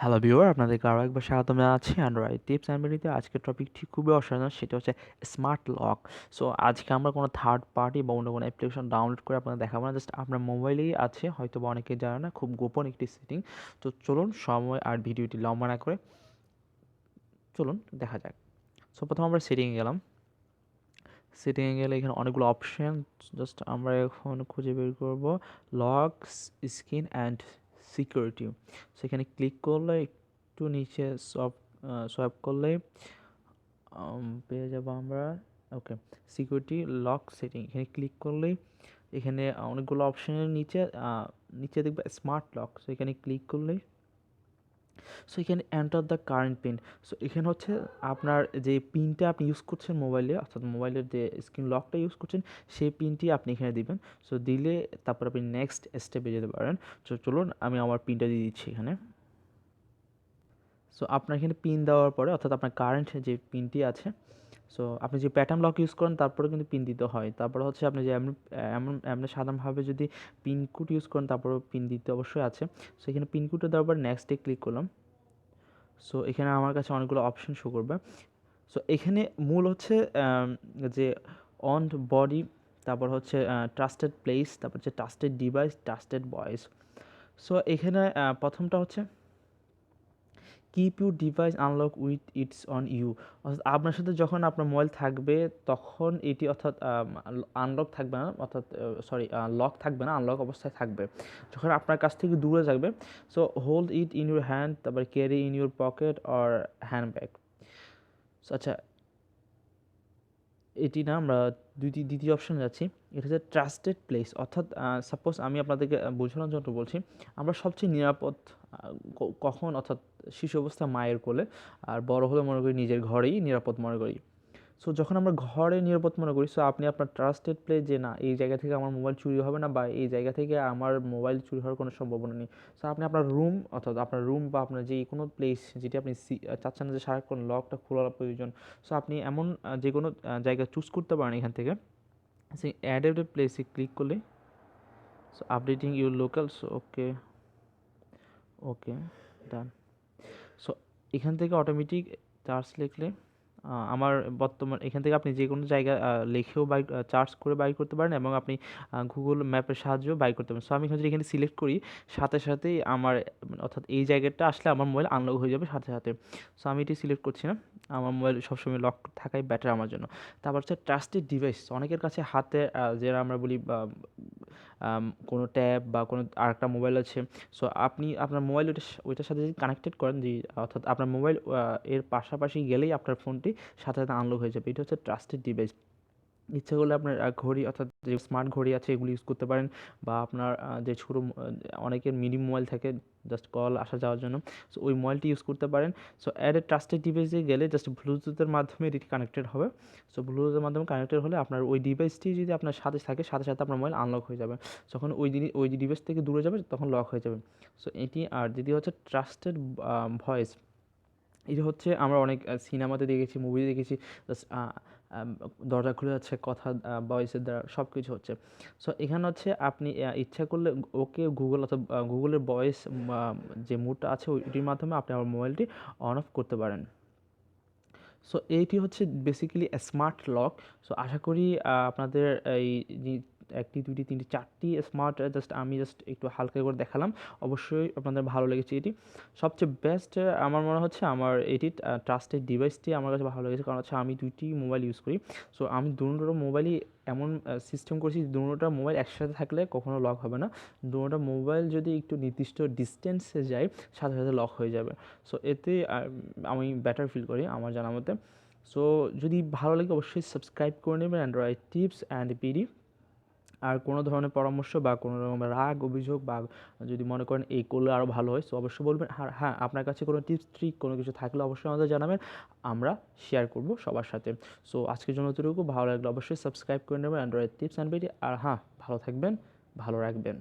Hello viewer আপনাদেরকে আরও একবার স্বাগতম জানাচ্ছি অ্যান্ড্রয়েড টিপস অ্যান্ড ভিডিওতে আজকের টপিকটি খুবই অসাধারণ, সেটা হচ্ছে স্মার্ট লক সো আজকে আমরা কোনো থার্ড পার্টি বা অন্য কোনো অ্যাপ্লিকেশন ডাউনলোড করে আপনাদের দেখাবো না জাস্ট আপনার মোবাইলেই আছে হয়তো বা অনেকে জানে না, খুব গোপন একটি সেটিং তো চলুন সময় আর ভিডিওটি লম্বা না করে, চলুন দেখা যাক। সো প্রথম আমরা সেটিংয়ে গেলাম। সেটিংয়ে গেলে এখানে অনেকগুলো অপশান জাস্ট আমরা এখন খুঁজে বের করব লক স্ক্রিন অ্যান্ড সিকিউরিটি সেখানে ক্লিক করলে, একটু নিচে সব সোয়াইপ করলে পেয়ে যাব আমরা। ওকে সিকিউরিটি লক সেটিং এখানে ক্লিক করলে, এখানে অনেকগুলো অপশানের নিচে নিচে দেখবে স্মার্ট লক সেখানে ক্লিক করলেই সো এখানে enter the current pin so এখানে হচ্ছে আপনার যে পিনটা আপনি ইউজ করছেন মোবাইলে অর্থাৎ মোবাইলের যে স্ক্রিন লকটা ইউজ করছেন, সেই পিনটি আপনি এখানে দিবেন। সো দিলে তারপর আপনি নেক্সট স্টেপে যেতে পারেন। সো চলুন আমি আমার পিনটা দিয়ে দিচ্ছি এখানে। সো আপনার এখানে পিন দেওয়ার পরে, অর্থাৎ আপনার কারেন্ট যে পিনটি আছে সো আপনি যে প্যাটার্ন লক ইউজ করেন তারপরে কিন্তু পিন দিতে হয়। তারপরে হচ্ছে আপনি যে এমন এমন সাধারণভাবে যদি পিন কোড ইউজ করেন, তারপরেও পিন দিতে অবশ্যই আছে। সো এখানে পিন কোডটা দেওয়ার পর নেক্সটে ক্লিক করলাম। সো এখানে আমার কাছে অনেকগুলো অপশন শো করবে। সো এখানে মূল হচ্ছে যে অন বডি তারপর হচ্ছে ট্রাস্টেড প্লেস তারপর হচ্ছে trusted device trusted voice so এখানে প্রথমটা হচ্ছে keep you device unlock with it's on you অর্থাৎ আপনার সাথে যখন আপনার মোবাইল থাকবে, তখন এটি অর্থাৎ আনলক থাকবে না, অর্থাৎ সরি লক থাকবে না আনলক অবস্থায় থাকবে। যখন আপনার কাছ থেকে দূরে থাকবে so hold it in your hand তারপর carry in your pocket or hand bag আচ্ছা এটি না আমরা দ্বিতীয় দ্বিতীয় অপশন যাচ্ছি। এটা হচ্ছে ট্রাস্টেড প্লেস অর্থাৎ সাপোজ আমি আপনাদেরকে বোঝানোর জন্য বলছি, আমরা সবচেয়ে নিরাপদ কখন, অর্থাৎ শিশু অবস্থা মায়ের কোলে, আর বড় হলে মনে করি নিজের ঘরেই নিরাপদ মনে করি। সো যখন আমরা ঘরে নিরাপদ মনে করি সো আপনি আপনার ট্রাস্টেড প্লেস যে, না, এই জায়গা থেকে আমার মোবাইল চুরি হবে না বা এই জায়গা থেকে আমার মোবাইল চুরি হওয়ার কোনো সম্ভাবনা নেই। সো আপনি আপনার রুম অর্থাৎ আপনার রুম বা আপনার যে কোনো প্লেস যেটি আপনি চাচ্ছেন না যে সারাক্ষণ লকটা খোলার প্রয়োজন সো আপনি এমন যে কোনো জায়গা চুজ করতে পারেন এখান থেকে। সেই অ্যাডেড প্লেসে ক্লিক করলে so updating your local so okay okay done so এখান থেকে অটোমেটিক চার্জ লিখলে আমার বর্তমান, এখান থেকে আপনি যে কোনো জায়গা লিখেও বাই চার্জ করে বাই করতে পারেন এবং আপনি গুগল ম্যাপের সাহায্যেও বাই করতে পারেন। সো আমি এখানে যদি এখানে সিলেক্ট করি, সাথে সাথেই আমার, অর্থাৎ এই জায়গাটা আসলে আমার মোবাইল আনলক হয়ে যাবে সাথে সাথে। সো আমি এটি সিলেক্ট করছি না। আমার মোবাইল সবসময় লক থাকাই বেটার আমার জন্য। তারপর হচ্ছে ট্রাস্টেড ডিভাইস অনেকের কাছে হাতে যেটা আমরা বলি কোনো ট্যাব বা কোনো আর একটা মোবাইল আছে। সো আপনি আপনার মোবাইল ওইটা ওইটার সাথে যদি কানেক্টেড করেন, যে, অর্থাৎ আপনার মোবাইল এর পাশাপাশি গেলেই আপনার ফোনটি সাথে সাথে আনলক হয়ে যাবে। এটা হচ্ছে ট্রাস্টেড ডিভাইস ইচ্ছে করলে আপনার ঘড়ি অর্থাৎ যে স্মার্ট ঘড়ি আছে এগুলি ইউজ করতে পারেন বা আপনার যে ছোটো অনেকের মিনি মোবাইল থাকে জাস্ট কল আসা যাওয়ার জন্য। সো ওই মোবাইলটি ইউজ করতে পারেন। সো অ্যাড এ ট্রাস্টেড ডিভাইসে গেলে জাস্ট ব্লুটুথের মাধ্যমে এটি কানেক্টেড হবে। সো ব্লুটুথের মাধ্যমে কানেক্টেড হলে আপনার ওই ডিভাইসটি যদি আপনার সাথে থাকে, সাথে সাথে আপনার মোবাইল আনলক হয়ে যাবে। যখন ওই জিনিস, ওই ডিভাইস থেকে দূরে যাবে, তখন লক হয়ে যাবে। সো এটি, আর দ্বিতীয় হচ্ছে ট্রাস্টেড ভয়েস এটা হচ্ছে আমরা অনেক সিনেমাতে দেখেছি মুভিতে দেখেছি। দরজা খুলে যাচ্ছে, কথা ভয়েসের দ্বারা সব কিছু হচ্ছে। সো এখানে হচ্ছে আপনি ইচ্ছা করলে ওকে গুগল অথবা গুগলের ভয়েস যে মুডটা আছে ওইটির মাধ্যমে আপনি আমার মোবাইলটি অন অফ করতে পারেন। সো এইটি হচ্ছে বেসিক্যালি স্মার্ট লক সো আশা করি আপনাদের এই একটি দুটি তিনটি, চারটি স্মার্ট জাস্ট আমি জাস্ট একটু হালকা করে দেখালাম। অবশ্যই আপনাদের ভালো লেগেছে এটি। সবচেয়ে বেস্ট আমার মনে হচ্ছে আমার এটি ট্রাস্টেড ডিভাইসটি আমার কাছে ভালো লেগেছে। কারণ হচ্ছে আমি দুইটি মোবাইল ইউজ করি। সো আমি দুটো মোবাইলই এমন সিস্টেম করেছি দুটোটা মোবাইল একসাথে থাকলে কখনো লক হবে না। দুটোটা মোবাইল যদি একটু নির্দিষ্ট ডিস্টেন্সে যায়, সাথে সাথে লক হয়ে যাবে। সো এতে আমি বেটার ফিল করি আমার জানা মতে সো যদি ভালো লাগে অবশ্যই সাবস্ক্রাইব করে নেবেন অ্যান্ড্রয়েড টিপস অ্যান্ড পিডি আর কোনো ধরনের পরামর্শ বা কোনো রকম রাগ, অভিযোগ বা যদি মনে করেন এই করলে আরও ভালো হয় সো অবশ্যই বলবেন। আর হ্যাঁ আপনার কাছে কোনো টিপস, ট্রিক, কোনো কিছু থাকলে অবশ্যই আমাদের জানাবেন। আমরা শেয়ার করব সবার সাথে। সো আজকের জন্য এতটুকু। ভালো লাগলে অবশ্যই সাবস্ক্রাইব করে নেবেন অ্যান্ড্রয়েড টিপস অ্যান্ড আর হ্যাঁ ভালো থাকবেন, ভালো রাখবেন।